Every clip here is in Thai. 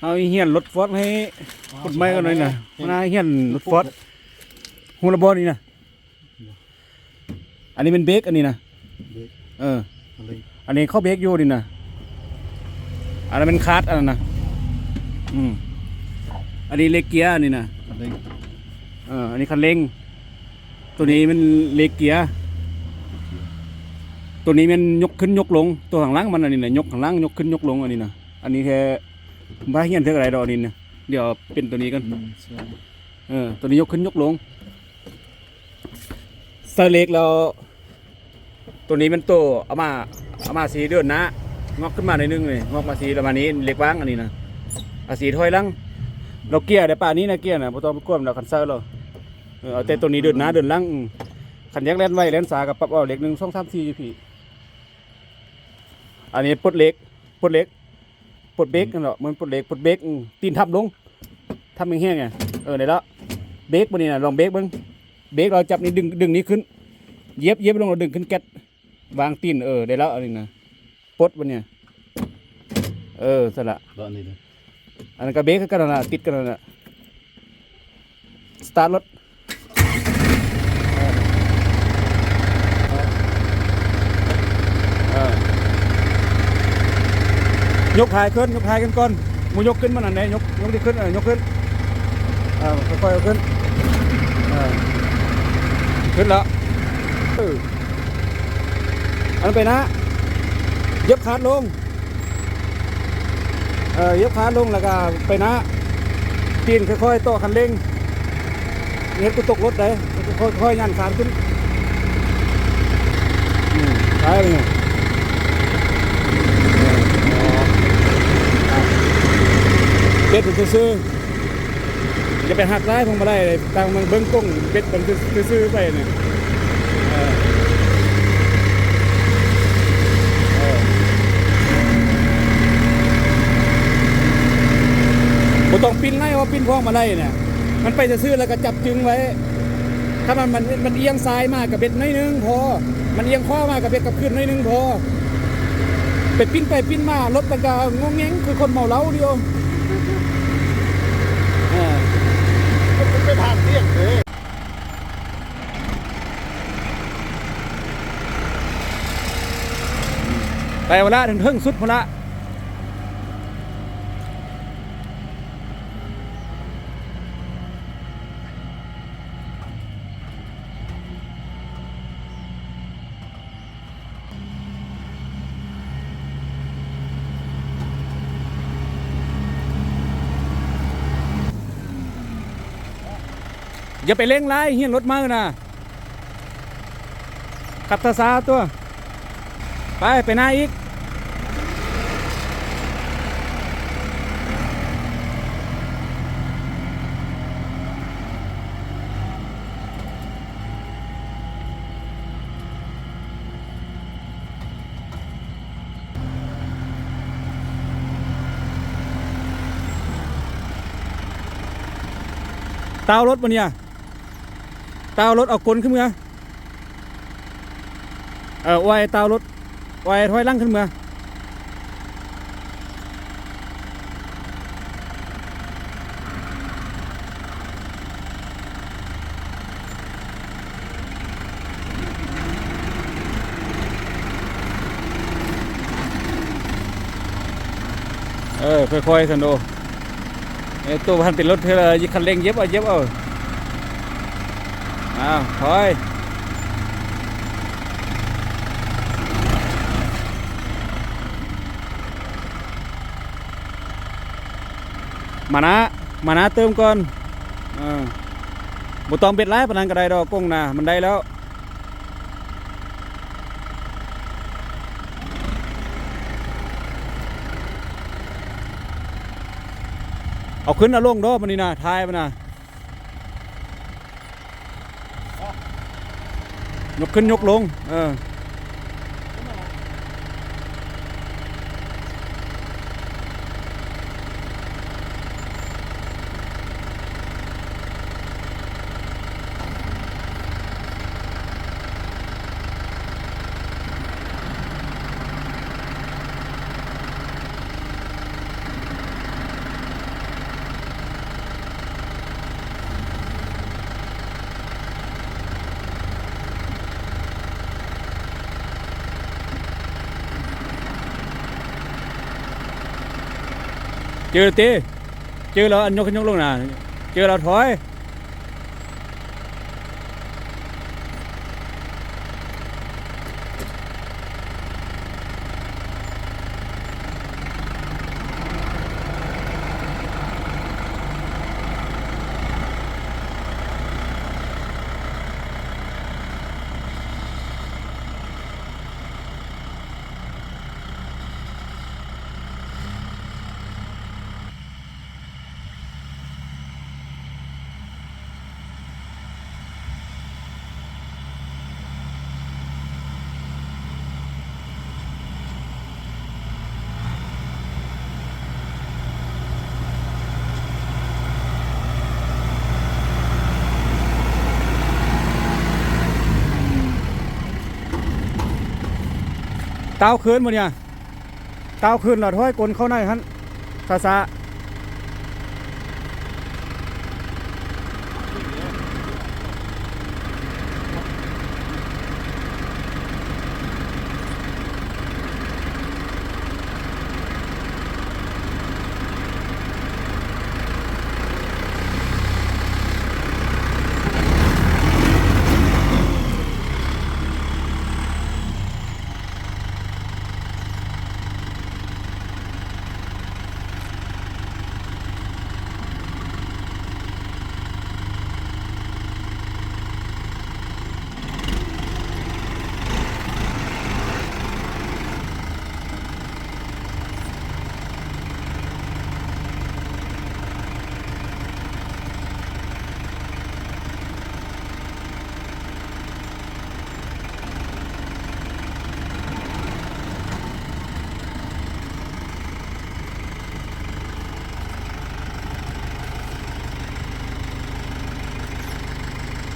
เอาอีเฮียนรถฟอร์ดให้กดไม้กันหน่อยนะมันเอาอีเฮียนรถฟอร์ดฮูระบอนี่นะอันนี้เป็นเบรกอันนี้นะเบรกเอออะไรอันนี้เข้าเบรกอยู่นี่นะอันนั้นเป็นคาร์ดอันนั้นนะอืมอันนี้เลกเกียร์อันนี้นะอะไรเออ อันนี้คันเร่ง ตัวนี้มันเลกเกียร์ตัวนี้มันยกขึ้นยกลง ตัวข้างล่างมันอันนี้นะยกข้างล่างยกขึ้นยกลงอันนี้นะอันนี้แค่ บ้าเฮียนเท่าไรดอกอันนี้นะเดี๋ยวเป็นตัวนี้กันเออตัวนี้ยกขึ้นยกลงสเตอร์เล็กเราตัวนี้เป็นตัวเอามาเอามาสีเดือนนะงอกขึ้นมาในนึงเลยงอกมาสีประมาณนี้เล็กว่างอันนี้นะอาสีถอยลังเราเกียร์ได้ป่านี้นะเกียร์นะบ่ต้องไปกวมเราคันเซอร์เราเออเอาแต่ตัวนี้เดินน้าเดินลังอืมคันแยกแล่นไว้แล่นสากับปรับเอาเล็กหนึ่งสองสามสี่พี่อันนี้ปลดเล็กปลดเล็ก ปลดเบรกนั่นแหละมันปลดเล็กปลดเบรกอืมตีนทับลงทับแห้งๆไงเออได้แล้วเบรกมันนี่นะลองเบรกเบิ้งเบรกเราจับนี่ดึงดึงนี้ขึ้นเหย็บเหย็บลงเราดึงขึ้นแก๊สวางตีนเออได้แล้วอันนี้นะปลดมันเนี่ยเออสละบ้านนี้เลยอันนั้นก็เบรกคือกันนั่นนะติดกันนั่นนะสตาร์ทรถเออ ยกหายขึ้นยกหายกันก่อนมูยกขึ้นมันอันไหนยกยกที่ขึ้นเออยกขึ้นเออค่อยๆขึ้นเออขึ้นแล้วอันไปนะยกขาดลงเออยกขาดลงแล้วก็ไปนะปีนค่อยๆโตะคันเร่งเงี้ยกูตกรถได้ค่อยๆยันขานขึ้นอืมใช่เลยเนี่ยเบ็ดมันซื้อจะไปหักร้ายพงมาได้เลยตามมันเบิ้งกุ้งเบ็ดมันซื้อไปเนี่ยเออเออบ่ต้องปิ้นไล่ว่าปิ้นพวงมาไล่เนี่ย มันไปจะซื้อแล้วก็จับจึงไว้ ถ้ามันมันมันเอียงซ้ายมากกับเบ็ดน้อยนึงพอ มันเอียงข้อมากกับเบ็ดกับขึ้นน้อยนึงพอเป็ดปิ้นไปปิ้นมารถมันก็งงแงงคือคนเมาเหล้าเดียว มันไปทางเที่ยงเลยไปวันละถึงเทิงสุดพนละ อย่าไปเร่งไล่เฮียนรถมานะขับซาตัว ไป ไปหน้าอีกเตารถมัน เนี่ยเตารถเอากลนขึ้นมาเออไว้เตารถไว้ถอยหลังขึ้นมาเออค่อยๆสันโดไอ้ตัวพันเป็นรถเธอยิคันเร่งเย็บเอาเย็บเอา อ้าวถอยมานะมานะเติมก่อนอบุตองเบ็ดไล่ปานนันก็ไดดอกกงนะมันได้แล้วเอาขึ้นเอาลงดอมันนี่นะทายมันนะ ยกขึ้นยกลง เออ เจอตีเจอแล้วอันยกขึ้นยกลงน่ะเจอแล้วถอย เต้าคืนหมดเนี่ยเต้าคืนเราถ้อยกลนเข้าในฮันซาซา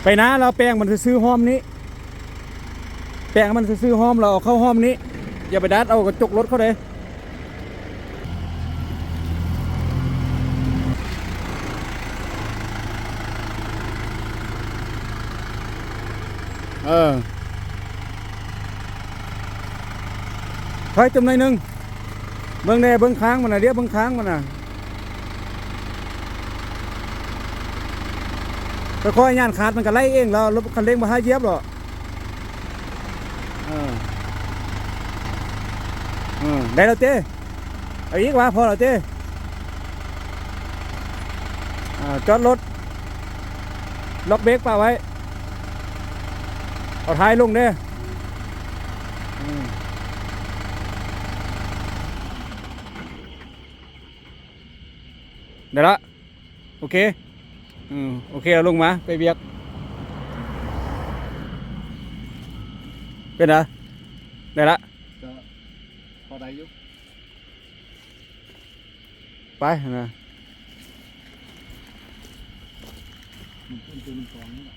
ไปนะเราแปลงมันซื้อห้อมนี้ แปลงมันซื้อห้อมเราเอาเข้าห้อมนี้ อย่าไปดัดเอากระจกรถเขาเลยเออถอยจำหน่อยหนึงเบิ้งแน่เบิ้งค้างมันนะเดี๋ยวเบิ้งค้างมันนะ ค่อยๆย่านขาดมันก็ไล่เองแล้วรถคันเร่งมาให้เหยียบหรอกเออเออได้แล้วเต้เอาอีกว่าพอแล้วเต้อ่าจอดรถล็อกเบรกป่าไว้ เอาท้ายลงเด้อืมได้ละ โอเค อืมโอเคเอาลงมา ไปเบียก เป็นไงได้ละก็พอได้อยู่ไปนะมันเป็นตัวมันสองนี่แหละ